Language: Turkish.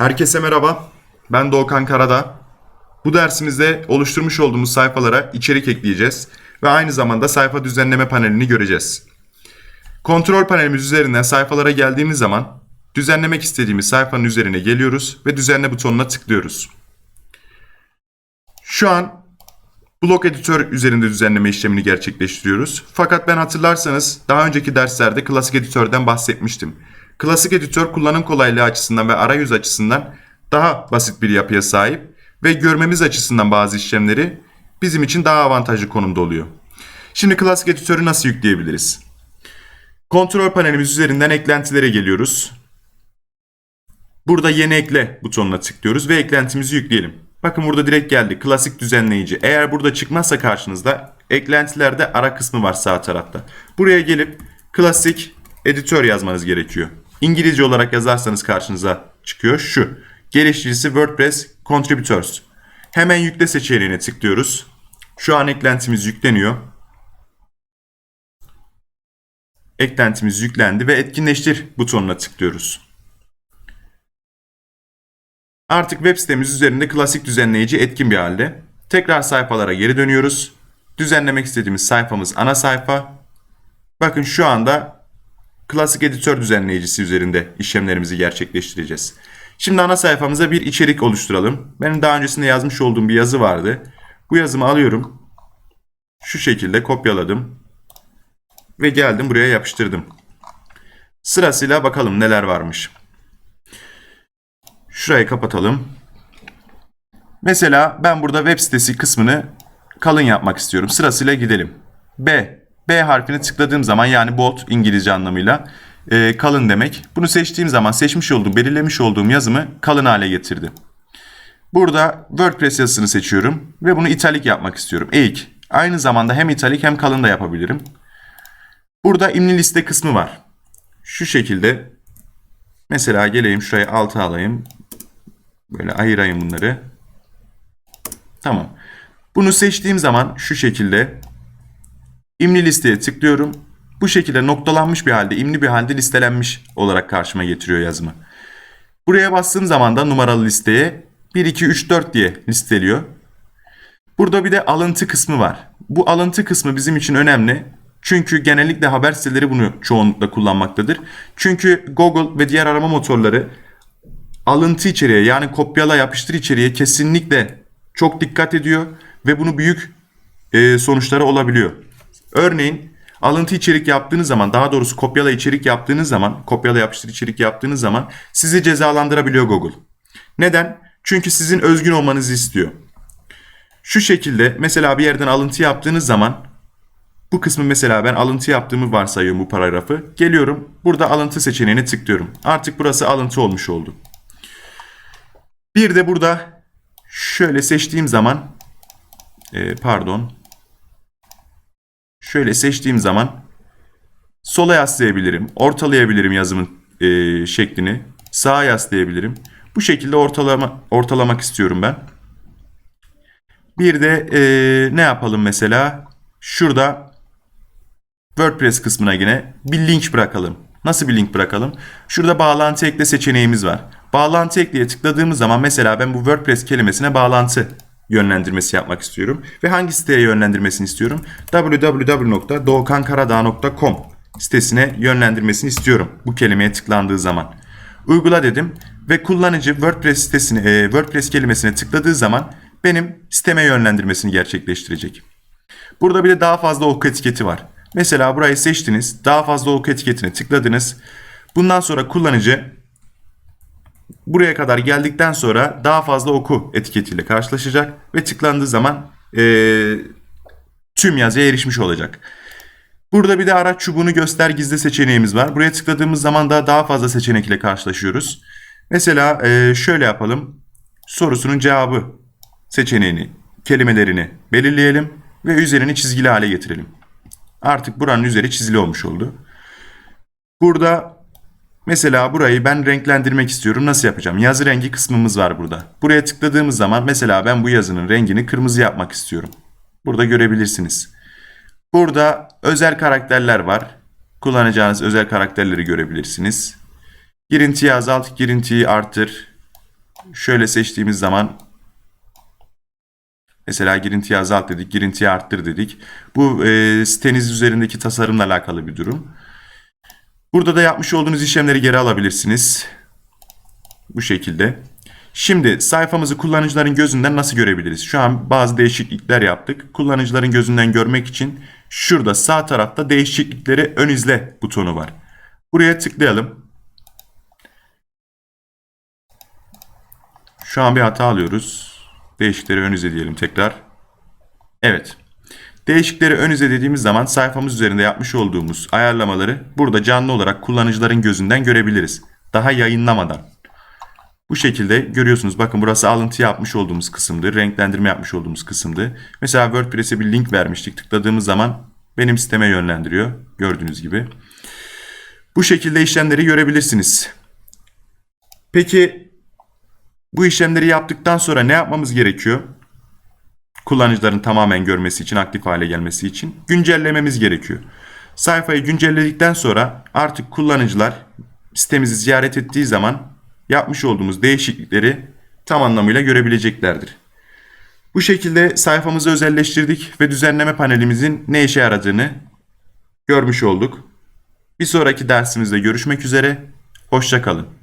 Herkese merhaba. Ben Doğukan Karada. Bu dersimizde oluşturmuş olduğumuz sayfalara içerik ekleyeceğiz ve aynı zamanda sayfa düzenleme panelini göreceğiz. Kontrol panelimiz üzerinden sayfalara geldiğimiz zaman düzenlemek istediğimiz sayfanın üzerine geliyoruz ve düzenle butonuna tıklıyoruz. Şu an blok editör üzerinde düzenleme işlemini gerçekleştiriyoruz. Fakat ben hatırlarsanız daha önceki derslerde klasik editörden bahsetmiştim. Klasik editör kullanım kolaylığı açısından ve arayüz açısından daha basit bir yapıya sahip ve görmemiz açısından bazı işlemleri bizim için daha avantajlı konumda oluyor. Şimdi klasik editörü nasıl yükleyebiliriz? Kontrol panelimiz üzerinden eklentilere geliyoruz. Burada yeni ekle butonuna tıklıyoruz ve eklentimizi yükleyelim. Bakın burada direkt geldi. Klasik düzenleyici. Eğer burada çıkmazsa karşınızda eklentilerde ara kısmı var sağ tarafta. Buraya gelip klasik editör yazmanız gerekiyor. İngilizce olarak yazarsanız karşınıza çıkıyor şu. Geliştiricisi WordPress Contributors. Hemen yükle seçeneğine tıklıyoruz. Şu an eklentimiz yükleniyor. Eklentimiz yüklendi ve etkinleştir butonuna tıklıyoruz. Artık web sitemiz üzerinde klasik düzenleyici etkin bir halde. Tekrar sayfalara geri dönüyoruz. Düzenlemek istediğimiz sayfamız ana sayfa. Bakın şu anda klasik editör düzenleyicisi üzerinde işlemlerimizi gerçekleştireceğiz. Şimdi ana sayfamıza bir içerik oluşturalım. Benim daha öncesinde yazmış olduğum bir yazı vardı. Bu yazımı alıyorum. Şu şekilde kopyaladım. Ve geldim buraya yapıştırdım. Sırasıyla bakalım neler varmış. Şurayı kapatalım. Mesela ben burada web sitesi kısmını kalın yapmak istiyorum. Sırasıyla gidelim. B. B harfini tıkladığım zaman yani bold İngilizce anlamıyla e, kalın demek. Bunu seçtiğim zaman seçmiş olduğum, belirlemiş olduğum yazımı kalın hale getirdi. Burada WordPress yazısını seçiyorum ve bunu italik yapmak istiyorum. Eğik. Aynı zamanda hem italik hem kalın da yapabilirim. Burada imli liste kısmı var. Şu şekilde mesela geleyim şuraya alta alayım. Böyle ayırayım bunları. Tamam. Bunu seçtiğim zaman şu şekilde imli listeye tıklıyorum. Bu şekilde noktalanmış bir halde, imli bir halde listelenmiş olarak karşıma getiriyor yazımı. Buraya bastığım zaman da numaralı listeye 1, 2, 3, 4 diye listeliyor. Burada bir de alıntı kısmı var. Bu alıntı kısmı bizim için önemli. Çünkü genellikle haber siteleri bunu çoğunlukla kullanmaktadır. Çünkü Google ve diğer arama motorları alıntı içeriğe yani kopyala yapıştır içeriğe kesinlikle çok dikkat ediyor ve bunu büyük e, sonuçları olabiliyor. Örneğin alıntı içerik yaptığınız zaman daha doğrusu kopyala içerik yaptığınız zaman kopyala yapıştır içerik yaptığınız zaman sizi cezalandırabiliyor Google. Neden? Çünkü sizin özgün olmanızı istiyor. Şu şekilde mesela bir yerden alıntı yaptığınız zaman bu kısmı mesela ben alıntı yaptığımı varsayıyorum bu paragrafı. Geliyorum burada alıntı seçeneğine tıklıyorum. Artık burası alıntı olmuş oldu. Bir de burada şöyle seçtiğim zaman e, pardon şöyle seçtiğim zaman sola yaslayabilirim, ortalayabilirim yazımın e, şeklini, sağa yaslayabilirim. Bu şekilde ortalama ortalamak istiyorum ben. Bir de e, ne yapalım mesela? Şurada WordPress kısmına yine bir link bırakalım. Nasıl bir link bırakalım? Şurada bağlantı ekle seçeneğimiz var. Bağlantı ekleye tıkladığımız zaman mesela ben bu WordPress kelimesine bağlantı yönlendirmesi yapmak istiyorum. Ve hangi siteye yönlendirmesini istiyorum? www.doğukankaradağ.com sitesine yönlendirmesini istiyorum bu kelimeye tıklandığı zaman. Uygula dedim ve kullanıcı WordPress sitesine, e, WordPress kelimesine tıkladığı zaman benim siteme yönlendirmesini gerçekleştirecek. Burada bir de daha fazla oku etiketi var. Mesela burayı seçtiniz, daha fazla oku etiketine tıkladınız. Bundan sonra kullanıcı buraya kadar geldikten sonra daha fazla oku etiketiyle karşılaşacak ve tıklandığı zaman e, tüm yazıya erişmiş olacak. Burada bir de araç çubuğunu göster gizli seçeneğimiz var. Buraya tıkladığımız zaman da daha fazla seçenek ile karşılaşıyoruz. Mesela e, şöyle yapalım. Sorusunun cevabı seçeneğini, kelimelerini belirleyelim ve üzerini çizgili hale getirelim. Artık buranın üzeri çizili olmuş oldu. Burada mesela burayı ben renklendirmek istiyorum. Nasıl yapacağım? Yazı rengi kısmımız var burada. Buraya tıkladığımız zaman mesela ben bu yazının rengini kırmızı yapmak istiyorum. Burada görebilirsiniz. Burada özel karakterler var. Kullanacağınız özel karakterleri görebilirsiniz. Girintiyi azalt, girintiyi artır. şöyle seçtiğimiz zaman mesela girintiyi azalt dedik, girintiyi arttır dedik. Bu e, siteniz üzerindeki tasarımla alakalı bir durum. Burada da yapmış olduğunuz işlemleri geri alabilirsiniz. Bu şekilde. Şimdi sayfamızı kullanıcıların gözünden nasıl görebiliriz? Şu an bazı değişiklikler yaptık. Kullanıcıların gözünden görmek için şurada sağ tarafta değişiklikleri ön izle butonu var. Buraya tıklayalım. Şu an bir hata alıyoruz. Değişiklikleri ön izle diyelim tekrar. Evet. Değişiklikleri ön izle dediğimiz zaman sayfamız üzerinde yapmış olduğumuz ayarlamaları burada canlı olarak kullanıcıların gözünden görebiliriz. Daha yayınlamadan. Bu şekilde görüyorsunuz. Bakın burası alıntı yapmış olduğumuz kısımdı. Renklendirme yapmış olduğumuz kısımdı. Mesela WordPress'e bir link vermiştik. Tıkladığımız zaman benim siteme yönlendiriyor. Gördüğünüz gibi. Bu şekilde işlemleri görebilirsiniz. Peki bu işlemleri yaptıktan sonra ne yapmamız gerekiyor? Kullanıcıların tamamen görmesi için, aktif hale gelmesi için güncellememiz gerekiyor. Sayfayı güncelledikten sonra artık kullanıcılar sitemizi ziyaret ettiği zaman yapmış olduğumuz değişiklikleri tam anlamıyla görebileceklerdir. Bu şekilde sayfamızı özelleştirdik ve düzenleme panelimizin ne işe yaradığını görmüş olduk. Bir sonraki dersimizde görüşmek üzere. Hoşçakalın.